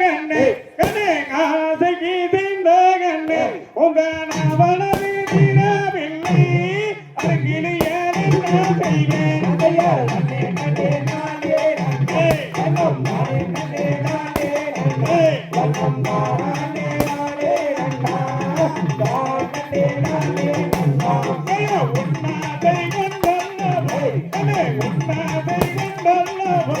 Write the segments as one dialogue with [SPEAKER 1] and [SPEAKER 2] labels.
[SPEAKER 1] கண்ணே கண்ணே காசை கீதிந்த கண்ணே உங்க செய்வேன்?
[SPEAKER 2] அதையா கண்ணே கண்ணே நானே கண்ணம் கண்ணே கண்ணம் கண்ணே
[SPEAKER 1] உன்னாதை கொண்டல்லவோ, கண்ணே, உன்னாதை கொண்டல்லவோ,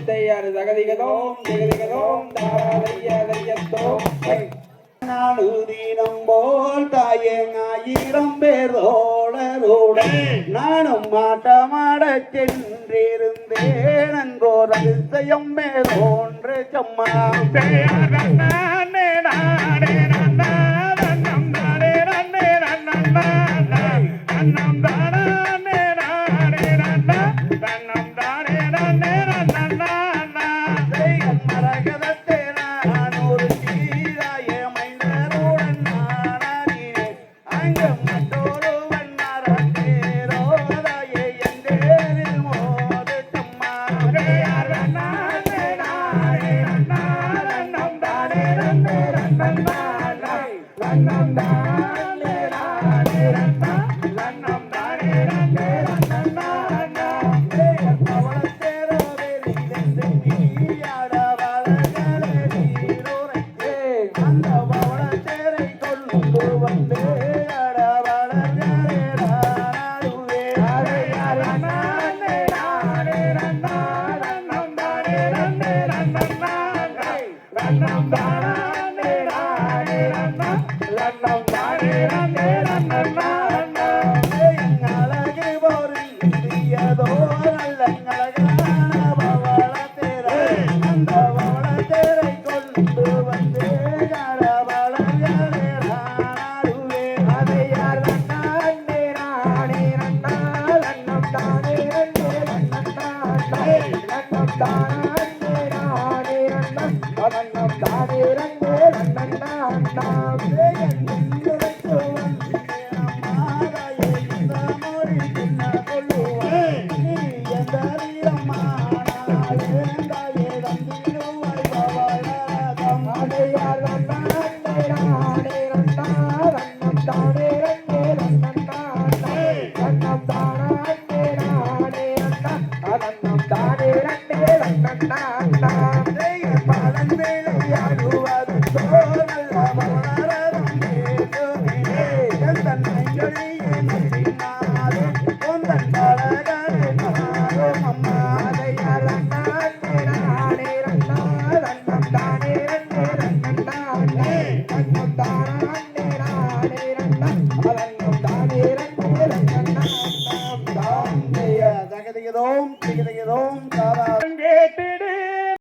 [SPEAKER 2] தாம் தயார் ஜகதிகதோம் ஜெகதிகதோம் தாராதையதையத்தோம்.
[SPEAKER 3] நானுதீனம் போல் தாயங்காயிரம் பேரோடரோட நானும் மாட்டமாட சென்றிருந்தேன். அங்கோர் அதிசயம் மேலோன்று சம்மா பழந்தேன இறங்கும் தான்